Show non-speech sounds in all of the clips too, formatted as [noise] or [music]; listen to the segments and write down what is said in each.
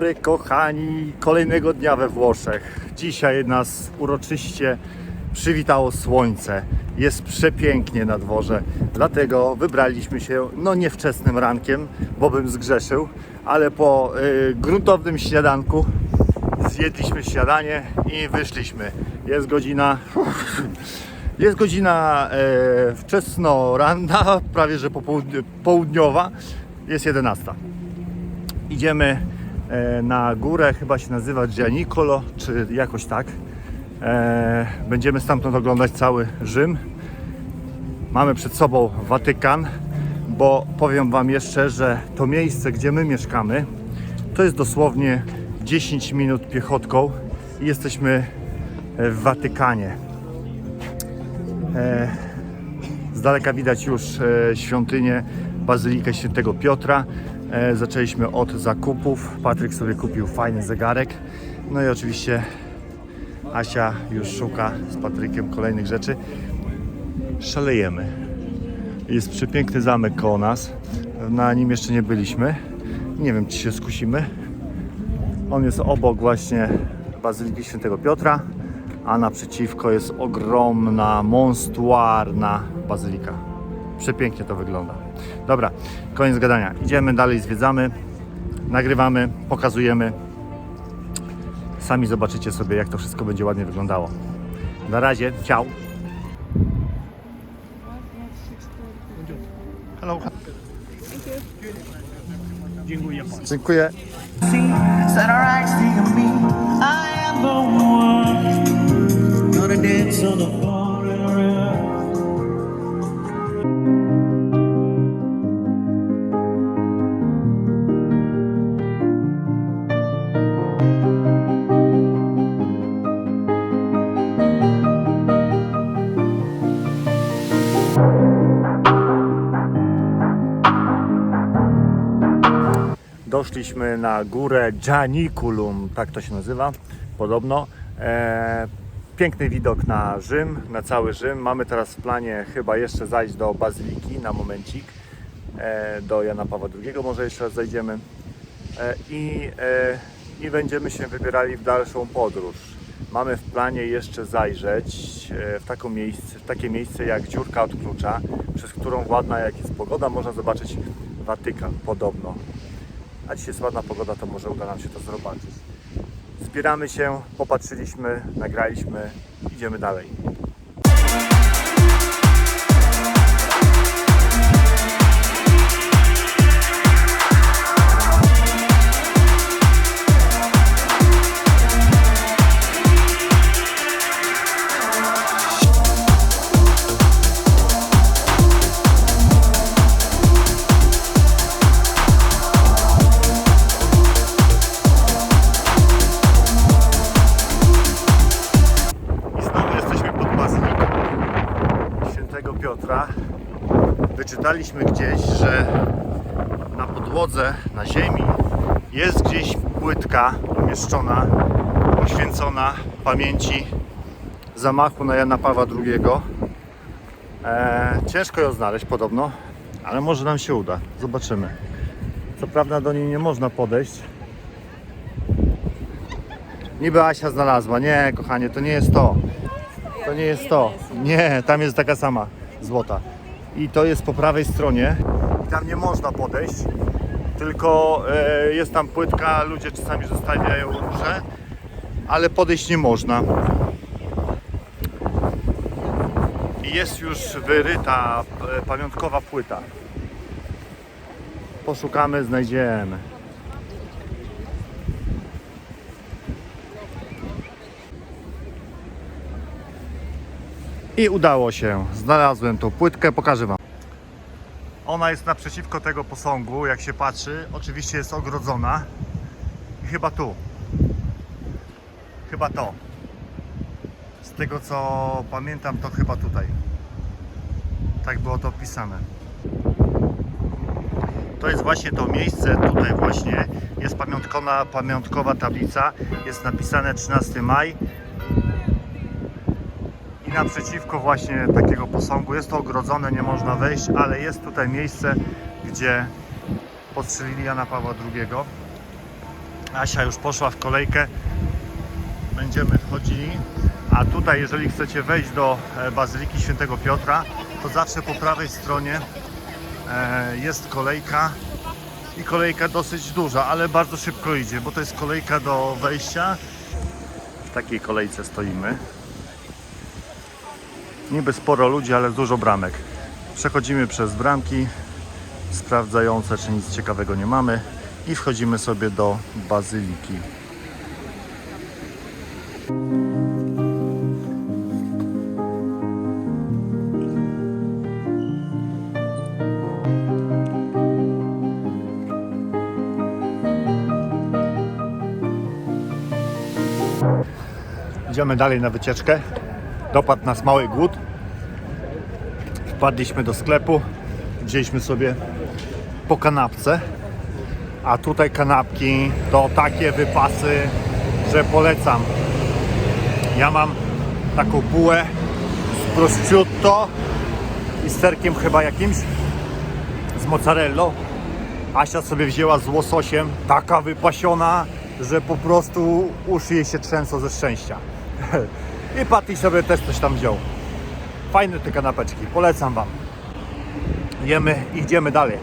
dobry, kochani, kolejnego dnia we Włoszech. Dzisiaj nas uroczyście przywitało słońce. Jest przepięknie na dworze, dlatego wybraliśmy się, no nie wczesnym rankiem, bo bym zgrzeszył, ale po y, gruntownym śniadanku zjedliśmy śniadanie i wyszliśmy. Jest godzina [laughs] jest godzina e, wczesno ranna, prawie że popołudni- południowa. Jest 11. Idziemy na górę, chyba się nazywa Gianicolo, czy jakoś tak. E, będziemy stamtąd oglądać cały Rzym. Mamy przed sobą Watykan, bo powiem Wam jeszcze, że to miejsce, gdzie my mieszkamy, to jest dosłownie 10 minut piechotką i jesteśmy w Watykanie. E, z daleka widać już e, świątynię, bazylikę świętego Piotra. E, zaczęliśmy od zakupów. Patryk sobie kupił fajny zegarek. No i oczywiście Asia już szuka z Patrykiem kolejnych rzeczy. Szalejemy. Jest przepiękny zamek koło nas. Na nim jeszcze nie byliśmy. Nie wiem, czy się skusimy. On jest obok właśnie Bazyliki Świętego Piotra, a naprzeciwko jest ogromna, monstruarna bazylika. Przepięknie to wygląda. Dobra, koniec gadania. Idziemy dalej, zwiedzamy, nagrywamy, pokazujemy. Sami zobaczycie sobie, jak to wszystko będzie ładnie wyglądało. Na razie, ciao. Hello. Dziękuję. Dziękuję. Set Doszliśmy na górę Gianiculum, tak to się nazywa, podobno. E, piękny widok na Rzym, na cały Rzym. Mamy teraz w planie chyba jeszcze zajść do Bazyliki na momencik, e, do Jana Pawła II może jeszcze raz zajdziemy. E, i, e, I będziemy się wybierali w dalszą podróż. Mamy w planie jeszcze zajrzeć e, w, taką miejsce, w takie miejsce jak dziurka od klucza, przez którą ładna jak jest pogoda, można zobaczyć Watykan podobno a dzisiaj jest ładna pogoda, to może uda nam się to zobaczyć. Zbieramy się, popatrzyliśmy, nagraliśmy, idziemy dalej. Płytka umieszczona, poświęcona pamięci zamachu na Jana Pawła II. Eee, ciężko ją znaleźć podobno, ale może nam się uda. Zobaczymy. Co prawda do niej nie można podejść. Niby Asia znalazła. Nie, kochanie, to nie jest to. To nie jest to. Nie, tam jest taka sama złota. I to jest po prawej stronie. I tam nie można podejść, tylko e, jest tam płytka, ludzie czasami zostawiają róże, ale podejść nie można. I jest już wyryta e, pamiątkowa płyta. Poszukamy, znajdziemy. I udało się. Znalazłem tą płytkę, pokażę Wam. Ona jest naprzeciwko tego posągu, jak się patrzy. Oczywiście jest ogrodzona. I chyba tu. Chyba to. Z tego co pamiętam, to chyba tutaj. Tak było to opisane. To jest właśnie to miejsce, tutaj właśnie jest pamiątkona, pamiątkowa tablica, jest napisane 13 maj i naprzeciwko właśnie takiego posągu. Jest to ogrodzone, nie można wejść, ale jest tutaj miejsce, gdzie postrzelili Jana Pawła II. Asia już poszła w kolejkę. Będziemy wchodzili. A tutaj, jeżeli chcecie wejść do e, Bazyliki Świętego Piotra, to zawsze po prawej stronie e, jest kolejka i kolejka dosyć duża, ale bardzo szybko idzie, bo to jest kolejka do wejścia. W takiej kolejce stoimy. Niby sporo ludzi, ale dużo bramek. Przechodzimy przez bramki sprawdzające, czy nic ciekawego nie mamy i wchodzimy sobie do bazyliki. Idziemy dalej na wycieczkę. Dopadł nas mały głód. Wpadliśmy do sklepu, wzięliśmy sobie po kanapce. A tutaj kanapki to takie wypasy, że polecam. Ja mam taką bułę z prosciutto i serkiem chyba jakimś, z mozzarellą. Asia sobie wzięła z łososiem, taka wypasiona, że po prostu uszy jej się trzęsą ze szczęścia. [laughs] I Patty sobie też coś tam wziął. Fajne te kanapeczki, polecam Wam. Jemy, idziemy dalej.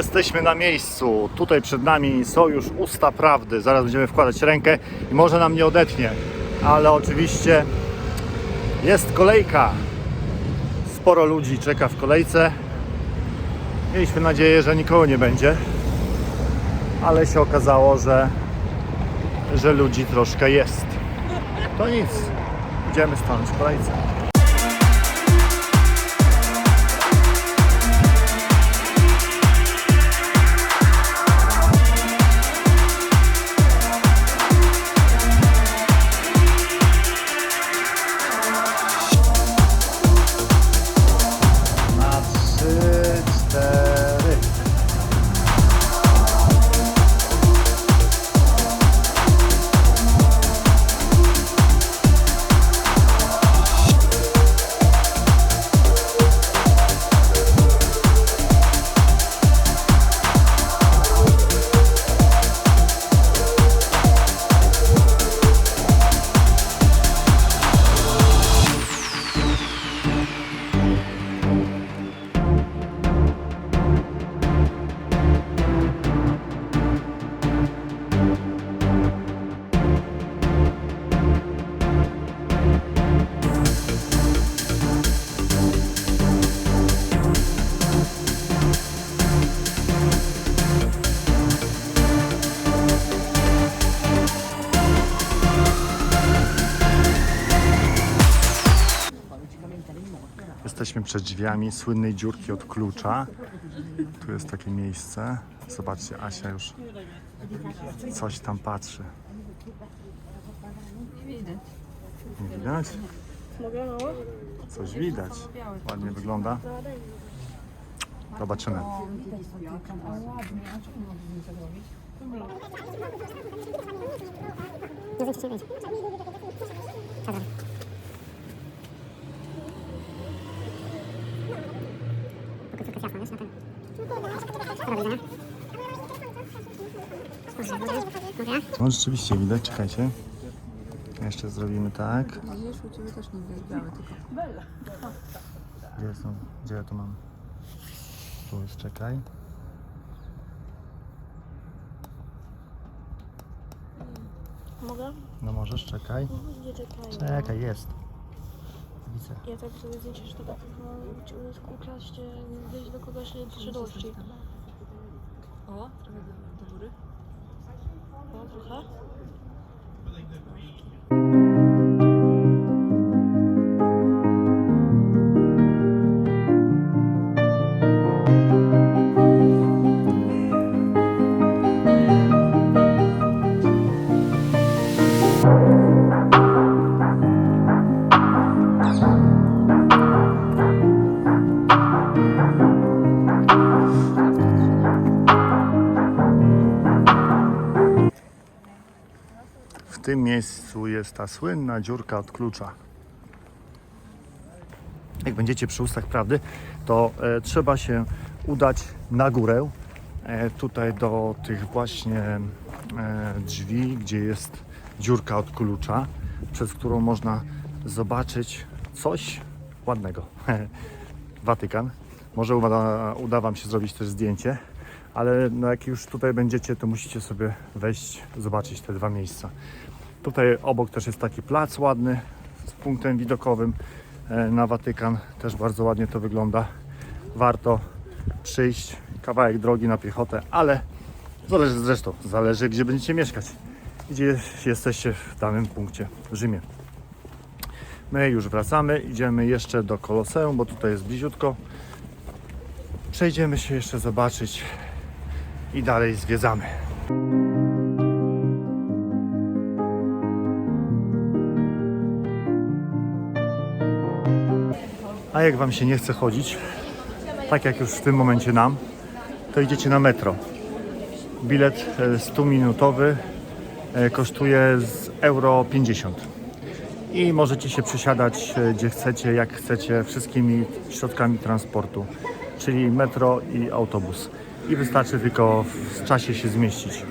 Jesteśmy na miejscu. Tutaj przed nami są już usta prawdy. Zaraz będziemy wkładać rękę i może nam nie odetnie, ale oczywiście jest kolejka. Sporo ludzi czeka w kolejce. Mieliśmy nadzieję, że nikogo nie będzie, ale się okazało, że, że ludzi troszkę jest. To nic. Idziemy stanąć w kolejce. Jesteśmy przed drzwiami słynnej dziurki od klucza. Tu jest takie miejsce. Zobaczcie, Asia już coś tam patrzy. Nie widać? Coś widać. Ładnie wygląda. Zobaczymy. No rzeczywiście widać, czekajcie. Jeszcze zrobimy tak. Wiesz, u Ciebie też nie widać białe, tylko Gdzie on? Gdzie ja to mam? Tu jest, czekaj. Mogę? No możesz, czekaj. Nie czekaj. Czekaj, jest. Widzę. Ja tak sobie zdjęcie, że to tak no, ukraść, wyjść do kogoś nie przyszłości. O, trochę do, do góry. No trochę. Tym miejscu jest ta słynna dziurka od klucza. Jak będziecie przy ustach prawdy, to e, trzeba się udać na górę, e, tutaj do tych właśnie e, drzwi, gdzie jest dziurka od klucza, przez którą można zobaczyć coś ładnego. [laughs] Watykan. Może uda, uda Wam się zrobić też zdjęcie, ale no jak już tutaj będziecie, to musicie sobie wejść, zobaczyć te dwa miejsca. Tutaj obok też jest taki plac ładny z punktem widokowym e, na Watykan. Też bardzo ładnie to wygląda. Warto przyjść. Kawałek drogi na piechotę, ale zależy zresztą, zależy gdzie będziecie mieszkać. Gdzie jesteście w danym punkcie w Rzymie. My już wracamy, idziemy jeszcze do Koloseum, bo tutaj jest bliziutko. Przejdziemy się jeszcze zobaczyć i dalej zwiedzamy. A jak Wam się nie chce chodzić, tak jak już w tym momencie nam, to idziecie na metro. Bilet e, 100-minutowy e, kosztuje z euro 50 i możecie się przesiadać e, gdzie chcecie, jak chcecie, wszystkimi środkami transportu, czyli metro i autobus. I wystarczy tylko w czasie się zmieścić.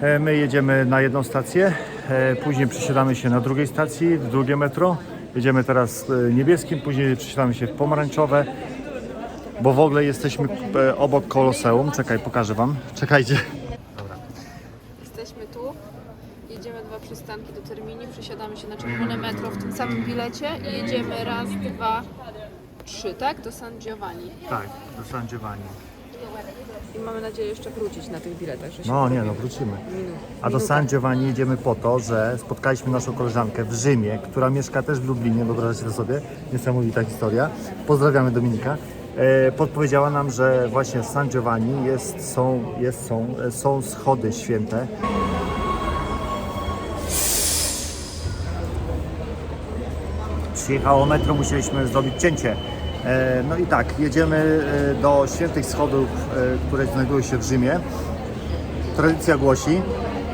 E, My jedziemy na jedną stację, e, później przesiadamy się na drugiej stacji, w drugie metro. Jedziemy teraz e, niebieskim, później przesiadamy się w pomarańczowe, bo w ogóle jesteśmy e, obok Koloseum. Czekaj, pokażę Wam. Czekajcie. Jesteśmy tu. Jedziemy dwa przystanki do Termini, przesiadamy się na czerwone metro w tym samym bilecie i jedziemy raz, dwa, trzy, tak? Do San Giovanni. Tak, do San Giovanni. I mamy nadzieję jeszcze wrócić na tych biletach, że się No nie, no wrócimy. A do San Giovanni jedziemy po to, że spotkaliśmy naszą koleżankę w Rzymie, która mieszka też w Lublinie, wyobraźcie to sobie, niesamowita historia. Pozdrawiamy Dominika. E, podpowiedziała nam, że właśnie w San Giovanni jest, są, jest, są, e, są schody święte. Przyjechało metro, musieliśmy zrobić cięcie. E, no i tak, jedziemy e, do świętych schodów, e, które znajdują się w Rzymie. Tradycja głosi,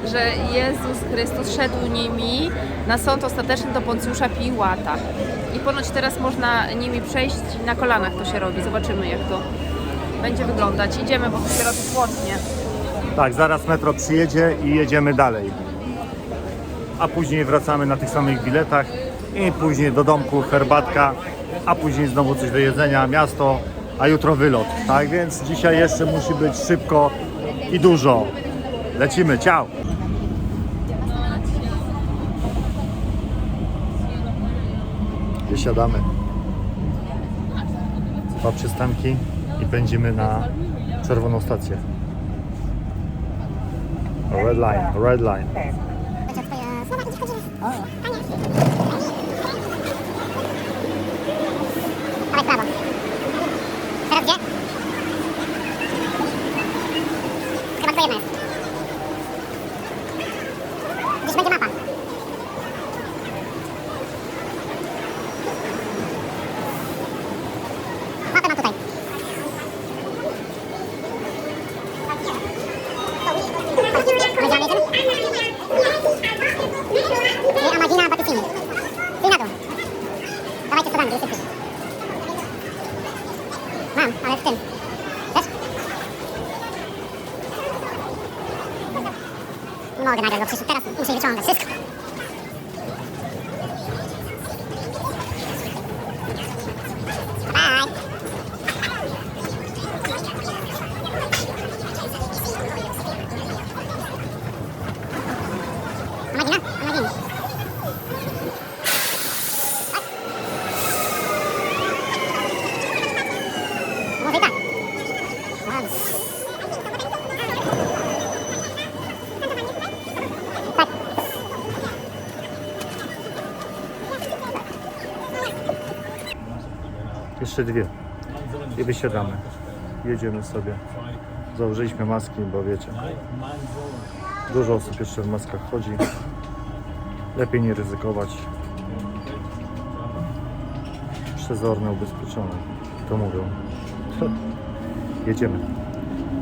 Że Jezus Chrystus szedł nimi na sąd ostateczny do Poncjusza Piłata. I ponoć teraz można nimi przejść na kolanach to się robi. Zobaczymy jak to będzie wyglądać. Idziemy, bo tu się robi płotnie. Tak, zaraz metro przyjedzie i jedziemy dalej. A później wracamy na tych samych biletach i później do domku herbatka, a później znowu coś do jedzenia, miasto, a jutro wylot. Tak więc dzisiaj jeszcze musi być szybko i dużo. Lecimy, ciao! Wysiadamy. Dwa przystanki i pędzimy na czerwoną stację. Red line, red line. Dawaj prawo. Teraz gdzie? Chyba tylko jedna jest. Gdzieś będzie mapa. Mapę mam tutaj. Powiedziałem jedziemy? Nie, Amagina Batycini. Ty na dół. Dawajcie schodami, żeby szybciej. Mam, ale w tym. Też? Nie mogę nagrać, bo przecież Jeszcze dwie. I wysiadamy. Jedziemy sobie. Założyliśmy maski, bo wiecie. Dużo osób jeszcze w maskach chodzi. Lepiej nie ryzykować. Przezorne, ubezpieczone. To mówią. [laughs] Jedziemy.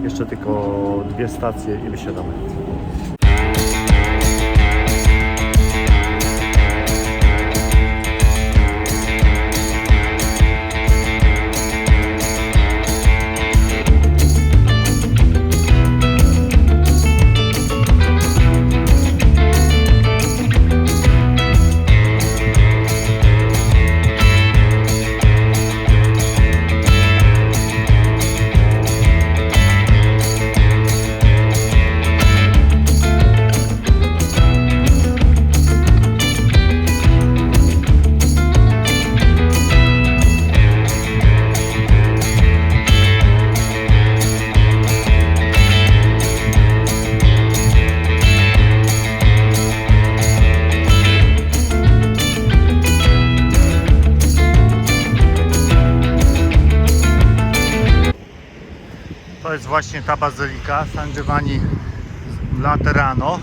Jeszcze tylko dwie stacje i wysiadamy. Ta bazylika San Giovanni Laterano.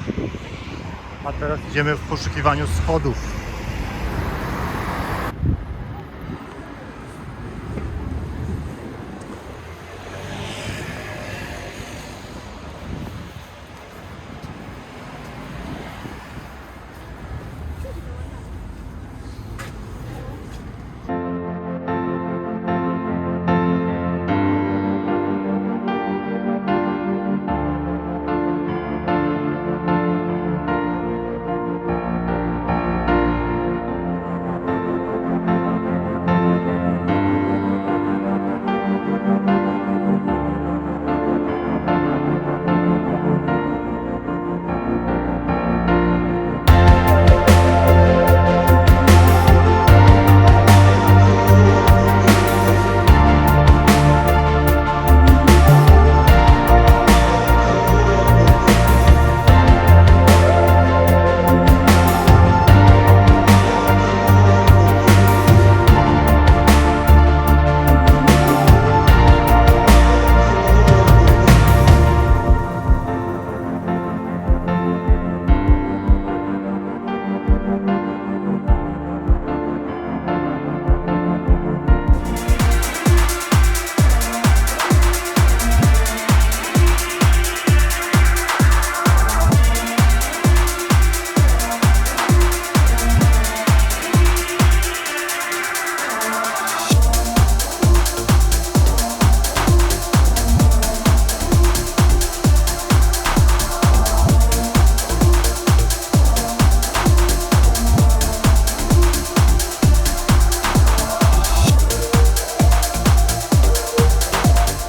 A teraz idziemy w poszukiwaniu schodów.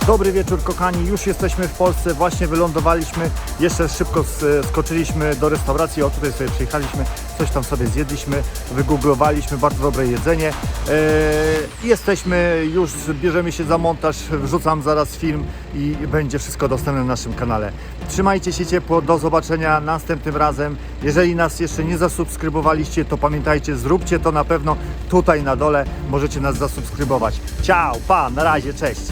Dobry wieczór kochani, już jesteśmy w Polsce, właśnie wylądowaliśmy, jeszcze szybko skoczyliśmy do restauracji, o tutaj sobie przyjechaliśmy, coś tam sobie zjedliśmy, wygooglowaliśmy, bardzo dobre jedzenie. Eee, jesteśmy, już bierzemy się za montaż, wrzucam zaraz film i będzie wszystko dostępne na naszym kanale. Trzymajcie się ciepło, do zobaczenia następnym razem. Jeżeli nas jeszcze nie zasubskrybowaliście, to pamiętajcie, zróbcie to na pewno tutaj na dole, możecie nas zasubskrybować. Ciao, pa, na razie, cześć!